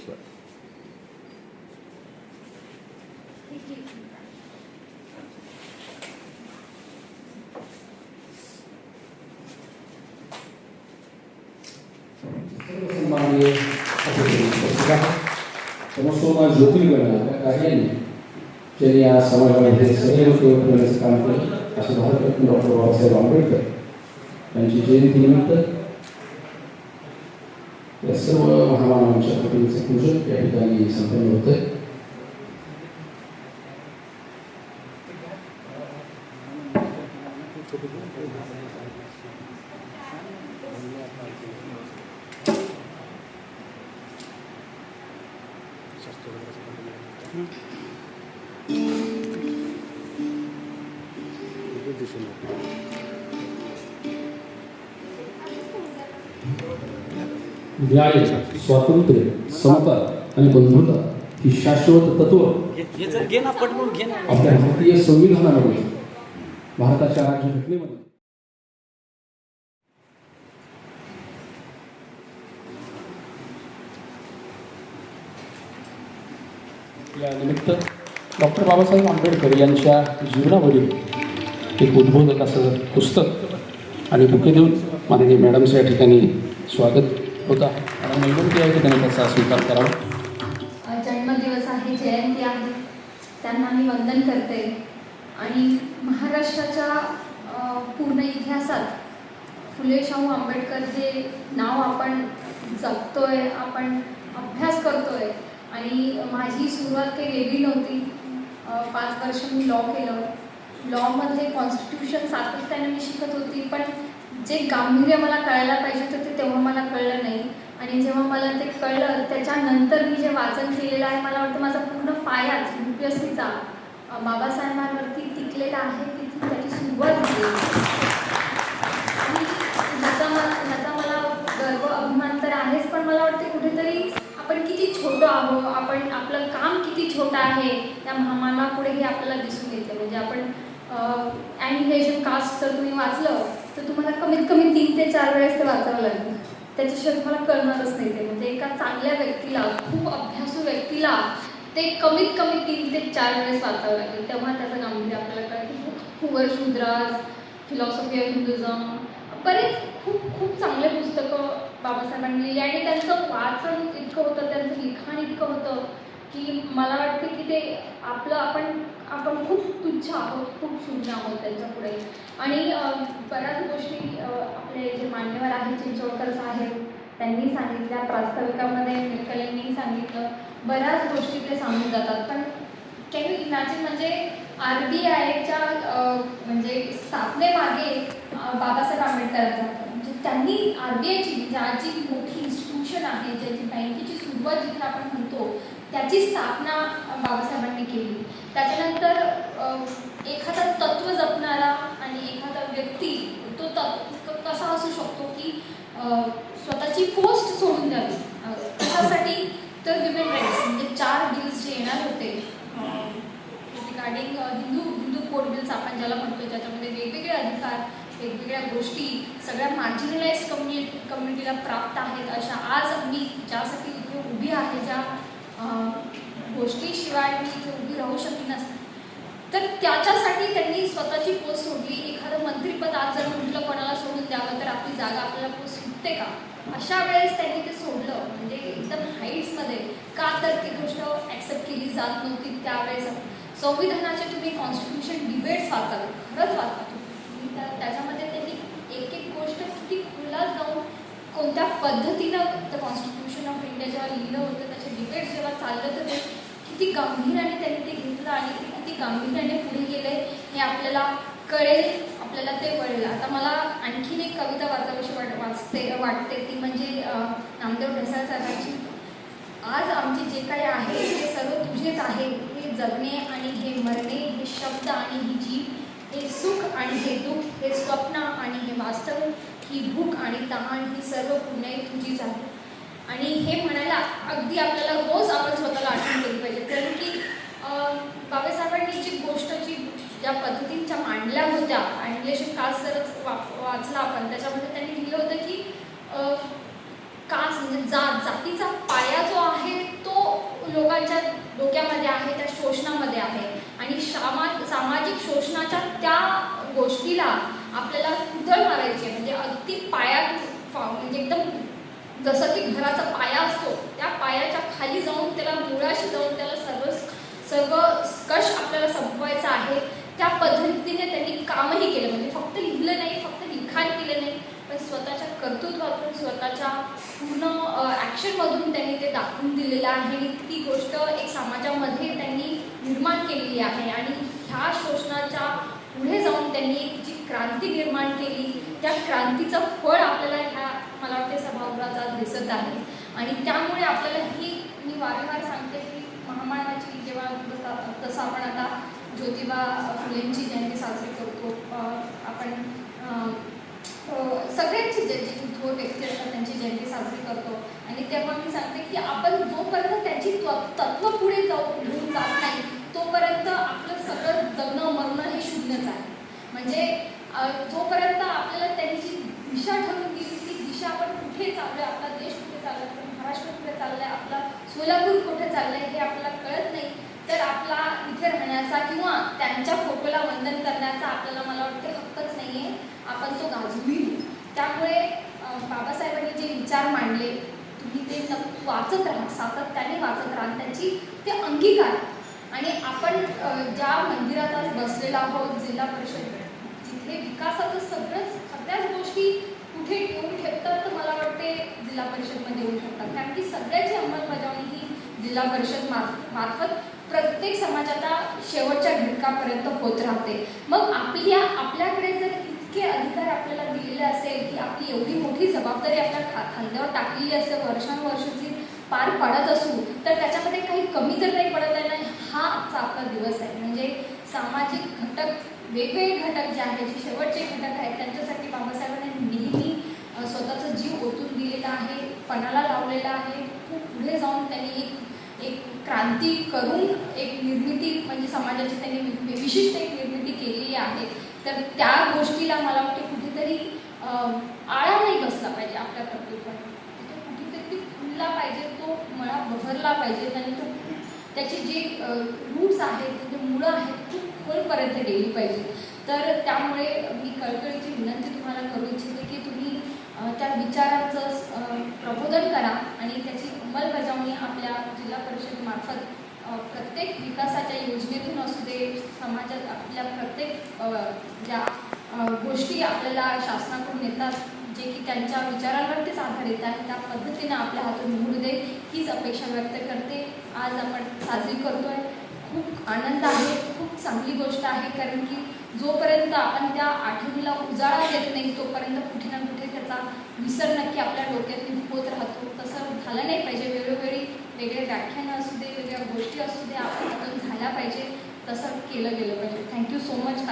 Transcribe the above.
थोडंसं सन्माननीय पत्रिका समस्तोमा ज्योतिर्गण कार्याने त्यांनी या समाजामध्ये सदैव सेवा करण्याचं काम केलं असे भारतरत्न डॉक्टर बाबासाहेब आंबेडकर यांची जयंतीनिमित्त या सर्व महामानवांच्या प्रतिमेचं पूजन या ठिकाणी संपन्न होतं न्याय स्वातंत्र्य समता आणि बंधुता ही शाश्वत तत्व. आपल्या भारतीय संविधानामध्ये भारताच्या राज्यघटनेमध्ये या निमित्त डॉक्टर बाबासाहेब आंबेडकर यांच्या जीवनावरील एक उद्बोधक असं पुस्तक आणि बुके देऊन माननीय मॅडमचं या ठिकाणी स्वागत. होता. आणि मी आहे की त्यांनी त्याचा स्वीकार करावा? जन्मदिवस आहे जयंती आहे. त्यांना मी वंदन करते. आणि महाराष्ट्राच्या पूर्ण इतिहासात फुले शाहू आंबेडकर जे नाव आपण जगतोय आपण अभ्यास करतोय आणि माझी सुरुवात काही वेगळी नव्हती. पाच वर्ष मी लॉ केलं. लॉमध्ये कॉन्स्टिट्यूशन सातत्याने मी शिकत होती पण जे गांभीर्य मला कळायला पाहिजे होतं ते तेव्हा मला कळलं नाही. आणि जेव्हा मला ते कळलं त्याच्यानंतर मी जे वाचन केलेलं आहे मला वाटतं माझा पूर्ण पायाच यू पी एस सीचा बाबासाहेबांवरती टिकलेला आहे तिथून त्याची सुरुवात झाली. आणि ह्याचा मला ह्याचा मला गर्व अभिमान तर आहेच पण मला वाटते कुठेतरी आपण किती छोटं आहो आपण आपलं काम किती छोटं आहे त्या महामानापुढे हे आपल्याला दिसून येते. म्हणजे आपण ॲनिमेशन कास्ट जर तुम्ही वाचलं तर तुम्हाला कमीत कमी तीन ते चार वेळेस ते वाचावं लागेल. त्याच्याशिवाय तुम्हाला कळणारच नाही ते. म्हणजे एका चांगल्या व्यक्तीला खूप अभ्यासू व्यक्तीला ते कमीत कमी तीन ते चार वेळेस वाचावं लागेल. तेव्हा त्याचं गांभीर्य म्हणजे आपल्याला कळेल कुवर शुद्राज फिलॉसॉफी ऑफ हिंदुझम बरेच खूप खूप चांगले पुस्तकं बाबासाहेबांनी लिहिली. आणि त्यांचं वाचन इतकं होतं त्यांचं लिखाण इतकं होतं. की मला वाटतं की ते आपलं आपण आपण खूप तुच्छ आहोत खूप शून्य आहोत त्यांच्या पुढे. आणि बऱ्याच गोष्टी आपले जे मान्यवर आहेत चिंचवडकर साहेब त्यांनी सांगितल्या. प्रास्ताविकामध्ये मिळकलेंनी सांगितलं. बऱ्याच गोष्टी ते सांगून जातात. पण कॅन यू इमॅजिन म्हणजे आर बी आयच्या म्हणजे स्थापनेमागे बाबासाहेब आंबेडकरांचा म्हणजे त्यांनी आर बी आयची ज्या जी मोठी इन्स्टिट्यूशन आहे ज्याची बँकेची सुरुवात जिथे आपण त्याची स्थापना बाबासाहेबांनी केली. त्याच्यानंतर एखादा तत्व जपणारा आणि एखादा व्यक्ती तो तत्व कसा असू शकतो की स्वतःची पोस्ट सोडून द्यावी? त्यासाठी तर विमेन राईट्स म्हणजे चार बिल्स जे येणार होते regarding Hindu Hindu code bills आपण ज्याला म्हणतो ज्याच्यामध्ये वेगवेगळे अधिकार वेगवेगळ्या गोष्टी सगळ्या मार्जिनलाइज कम्युनि कम्युनिटीला प्राप्त आहेत अशा आज मी ज्यासाठी इथे उभी आहे ज्या गोष्टीशिवाय मी इथे उभी राहू शकली नसते. तर त्याच्यासाठी त्यांनी स्वतःची पोस्ट सोडली. एखादं मंत्रीपद आज जर म्हटलं कोणाला सोडून द्यावं तर आपली जागा आपल्याला पोस्ट सुटते का? अशा वेळेस त्यांनी ते सोडलं. म्हणजे एकदम हाईट्समध्ये का तर ती गोष्ट ॲक्सेप्ट केली जात नव्हती त्यावेळेस. संविधानाचे तुम्ही कॉन्स्टिट्यूशन डिबेट्स वाचाल खरंच वाचा तुम्ही त्याच्यामध्ये त्यांनी एक एक गोष्ट किती खुला जाऊन कोणत्या पद्धतीनं द कॉन्स्टिट्यूशन ऑफ इंडिया जेव्हा लिहिलं होतं त्याचे डिबेट जेव्हा चाललं तर ते किती गांभीर्याने त्यांनी ते घेतलं आणि किती गांभीर्याने पुढे गेले हे आपल्याला कळेल आपल्याला ते कळेल आता मला आणखीन एक कविता वाचावीशी वाट वाचते वाटते ती म्हणजे नामदेव ढसाळ साहेबांची. आज आमचे जे काही आहे ते सर्व तुझेच आहे. हे जगणे आणि हे मरणे हे शब्द आणि ही जीव हे सुख आणि हे दुःख हे स्वप्न आणि हे वास्तव ही भूक आणि तहान ही सर्व पुण्य तुझीच आहे आणि हे म्हणायला अगदी आपल्याला रोज आपण स्वतःला आठवण केली पाहिजे. कारण की बाबासाहेबांनी जी गोष्ट जी ज्या पद्धतींच्या मांडल्या होत्या अँग्लेशन कास जरच वा वाचला आपण त्याच्यामध्ये त्यांनी लिहिलं होतं की कास म्हणजे जात जातीचा पाया जो आहे तो लोकांच्या डोक्यामध्ये आहे त्या शोषणामध्ये आहे. आणि सामा सामाजिक शोषणाच्या त्या गोष्टीला आपल्याला कुदळ मारायची आहे. म्हणजे अगदी पायात फा- म्हणजे एकदम जसं की घराचा पाया असतो त्या पायाच्या खाली जाऊन त्याला मुळाशी जाऊन त्याला सर्व सर्व स्कश आपल्याला संपवायचं आहे. त्या पद्धतीने त्यांनी कामही केलं. म्हणजे फक्त लिहिलं नाही फक्त लिखाण केलं नाही. स्वतःच्या कर्तृत्वातून स्वतःच्या पूर्ण ॲक्शनमधून त्यांनी ते दाखवून दिलेलं आहे. आणि ती गोष्ट एक समाजामध्ये त्यांनी निर्माण केलेली आहे आणि ह्या शोषणाच्या पुढे जाऊन त्यांनी एक जी क्रांती निर्माण केली त्या क्रांतीचं फळ आपल्याला ह्या मला वाटते सभागृहात दिसत आहे. आणि त्यामुळे आपल्याला ही मी वारंवार सांगते की महामानवाची जेव्हा तसं आपण आता ज्योतिबा फुलेंची जयंती साजरी करतो आपण सगळ्यांची जयंती जे थोर व्यक्ती असतात त्यांची जयंती साजरी करतो. आणि तेव्हा मी सांगते की आपण जोपर्यंत त्याची तत्व पुढे जाऊ घेऊन जात नाही तोपर्यंत आपलं सगळं जगणं मरणं हे शून्यच आहे. म्हणजे जोपर्यंत आपल्याला त्यांची दिशा ठरवून दिली ती दिशा आपण कुठे चाललोय आपला देश कुठे चालला आहे महाराष्ट्र कुठे चाललाय आपला सोलापूर कुठे चाललंय हे आपल्याला कळत नाही. तर आपला इथे राहण्याचा किंवा त्यांच्या फोटोला वंदन करण्याचा आपल्याला मला वाटते हक्कच नाही आहे आपण तो गाजवी त्यामुळे बाबासाहेबांनी जे विचार मांडले तुम्ही ते नक्की वाचत राहा. सातत्याने वाचत राहा. त्यांची ते अंगीकार. आणि आपण ज्या मंदिरात आज बसलेला आहोत जिल्हा परिषद जिथे विकासाचं सगळंच सगळ्याच गोष्टी कुठे येऊन ठेवतात तर मला वाटते जिल्हा परिषदमध्ये येऊ शकतात. कारण की सगळ्याची अंमलबजावणी ही जिल्हा परिषद मार्फत प्रत्येक समाजाच्या शेवटच्या घटकापर्यंत होत राहते. मग आपल्या आपल्याकडे जर इतके अधिकार आपल्याला दिलेले असेल की आपली एवढी मोठी जबाबदारी आपल्या खा खांद्यावर टाकलेली असेल वर्षानुवर्षाची पार पाडत असू तर त्याच्यामध्ये काही कमी तर नाही पडत आहे? ना हा आजचा आपला दिवस आहे. म्हणजे सामाजिक घटक वेगवेगळे घटक जे आहेत जे शेवटचे घटक आहेत त्यांच्यासाठी बाबासाहेबांनी नेहमी स्वतःचा जीव ओतून दिलेला आहे पणाला लावलेला आहे. खूप पुढे जाऊन त्यांनी एक एक क्रांती करून एक निर्मिती म्हणजे समाजाची त्यांनी विशिष्ट एक निर्मिती केलेली आहे तर त्या गोष्टीला मला वाटते कुठेतरी आळा नाही बसला पाहिजे आपल्या कर्तृत्वाने तो कुठेतरी खुलला पाहिजे तो मला बहरला पाहिजे. आणि तो त्याची जी रूट्स आहेत जे मुळं आहेत खूप खोलपर्यंत गेली पाहिजे. तर त्यामुळे मी कळकळीची विनंती तुम्हाला करू इच्छिते की तुम्ही त्या विचारांचं प्रबोधन करा आणि त्याची अंमलबजावणी आपल्या जिल्हा परिषदेमार्फत प्रत्येक विकासाच्या योजनेतून असू दे समाजात आपल्या प्रत्येक ज्या गोष्टी आपल्याला शासनाकडून येतात जे की त्यांच्या विचारांवरतीच आधारित आहे त्या पद्धतीने आपल्या हातून निवडू दे हीच अपेक्षा व्यक्त करते. आज आपण साजरी करतोय. खूप आनंद आहे खूप चांगली गोष्ट आहे कारण की जोपर्यंत आपण त्या आठवणीला उजाळा देत नाही तोपर्यंत कुठे ना कुठे त्याचा विसर नक्की आपल्या डोक्यातून होत राहतो. तसं झालं नाही पाहिजे वेळोवेळी वेगळे व्याख्यानं असू दे वेगळ्या गोष्टी असू दे आपण झाल्या पाहिजे तसं केलं गेलं पाहिजे. Thank you so much